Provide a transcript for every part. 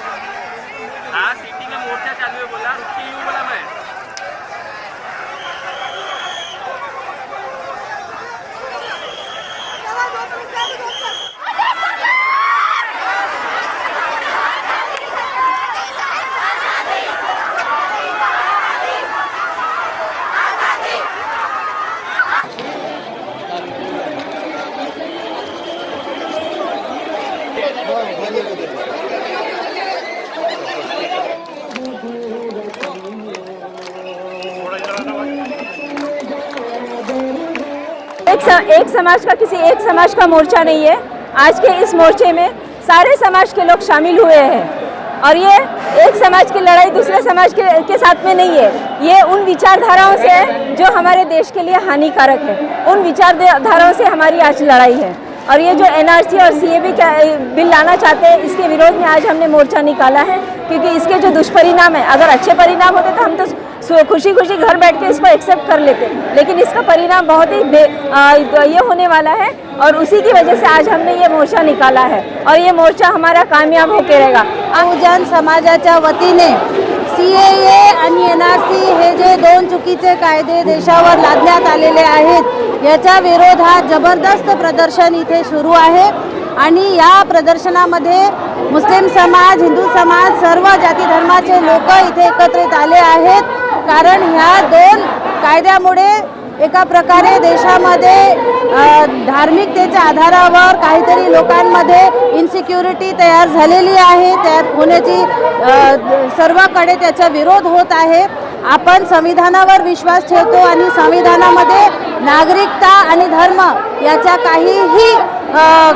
हाँ सिटी में मोर्चा चालू है बोला एक स, एक समाज का किसी एक समाज का मोर्चा नहीं है। आज के इस मोर्चे में सारे समाज के लोग शामिल हुए हैं। और ये एक समाज की लड़ाई दूसरे समाज के, के साथ में नहीं है। ये उन विचारधाराओं से है जो हमारे देश के लिए हानिकारक है। उन विचारधाराओं से हमारी आज लड़ाई है। और ये जो एनआरसी और सीएबी का बिल लाना चाहते हैं इसके विरोध में आज हमने मोर्चा निकाला है क्योंकि इसके जो दुष्परिणाम है अगर अच्छे परिणाम होते तो हम तो खुशी खुशी घर बैठ के इसको एक्सेप्ट कर लेते लेकिन इसका परिणाम बहुत ही आ, ये होने वाला है और उसी की वजह से आज हमने ये मोर्चा निकाला है और ये मोर्चा हमारा कामयाब होके रहेगा। बहुजन समाजाच्या वतीने C A N R C हे जे दोन चुकीचे कायदे देशावर आलेले आहेत याच्या विरोधात जबरदस्त प्रदर्शन इथे सुरू आहे. आणि या प्रदर्शनामध्ये मुस्लिम समाज हिंदू समाज सर्व जाती धर्माचे लोक इथे एकत्रित आले आहेत. कारण ह्या दोन कायद्यामुळे एका प्रकारे देशामध्ये धार्मिकतेच्या आधारावर काहीतरी लोकांमध्ये इन्सिक्युरिटी तयार झालेली आहे. तयार होण्याची सर्वकडे त्याचा विरोध होत आहे. आपण संविधानावर विश्वास ठेवतो आणि संविधानामध्ये नागरिकता आणि धर्म याचा काहीही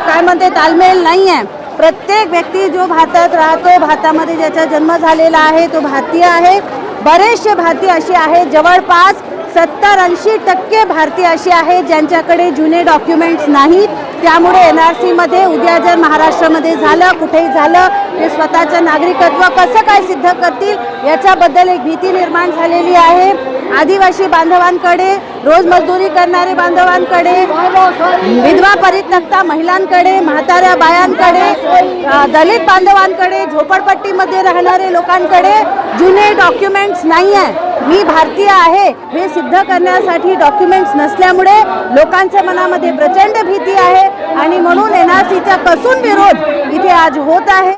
काय म्हणते तालमेल नाही आहे प्रत्येक व्यक्ती जो भारतात राहतो भारतामध्ये ज्याचा जन्म झालेला आहे तो भारतीय आहे. बरेचसे भारतीय असे आहेत. जवळपास सत्तर ऐंशी टक्के भारतीय असे आहेत ज्यांच्याकडे जुने डॉक्युमेंट्स नाहीत त्यामुळे एन आर सीमध्ये उद्या जर महाराष्ट्रामध्ये झालं कुठेही झालं ते स्वतःचं नागरिकत्व कसं काय सिद्ध करतील याच्याबद्दल एक भीती निर्माण झालेली आहे. आदिवासी बांधवांकडे रोज मजदुरी करणारे बांधवांकडे विधवा परित्यक्ता महिलांकडे म्हाताऱ्या बायांकडे दलित बांधवांकडे झोपडपट्टीमध्ये राहणारे लोकांकडे जुने डॉक्युमेंट्स नाही आहे मी भारतीय आहे हे सिद्ध करण्यासाठी डॉक्युमेंट्स नसल्यामुळे लोकांच्या मनामध्ये प्रचंड भीती आहे आणि म्हणून एन आर सीचा कसून विरोध इथे आज होत आहे.